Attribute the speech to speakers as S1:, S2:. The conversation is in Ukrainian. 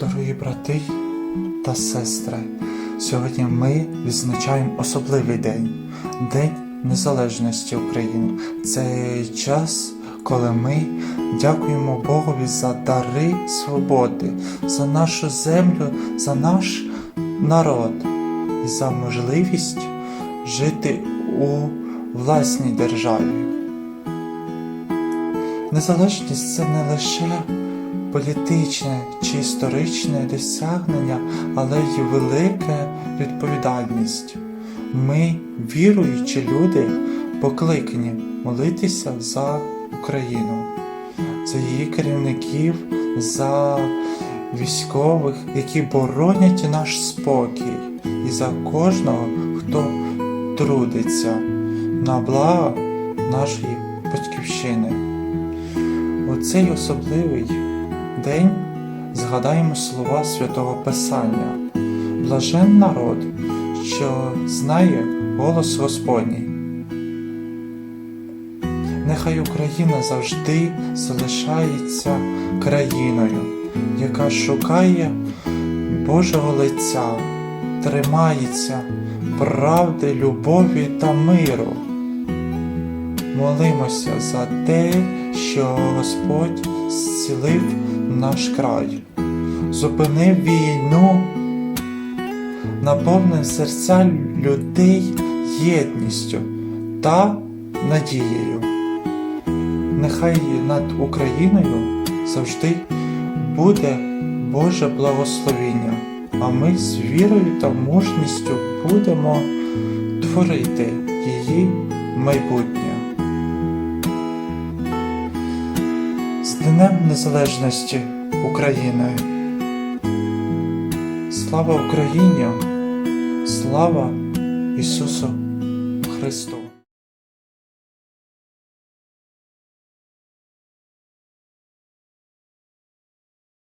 S1: Дорогі брати та сестри, сьогодні ми відзначаємо особливий день День Незалежності України. Це час, коли ми дякуємо Богові за дари свободи, за нашу землю, за наш народ і за можливість жити у власній державі. Незалежність це не лише політичне чи історичне досягнення, але й велика відповідальність. Ми, віруючі люди, покликані молитися за Україну, за її керівників, за військових, які боронять наш спокій, і за кожного, хто трудиться на благо нашої батьківщини. У цей особливий день згадаємо слова святого Писання. Блажен народ, що знає голос Господній. Нехай Україна завжди залишається країною, яка шукає Божого лиця, тримається правди, любові та миру. Молимося за те, що Господь зцілив наш край, зупинив війну, наповнив серця людей єдністю та надією. Нехай над Україною завжди буде Боже благословіння, а ми з вірою та мужністю будемо творити її майбутнє. З Днем Незалежності України. Слава Україні! Слава Ісусу Христу!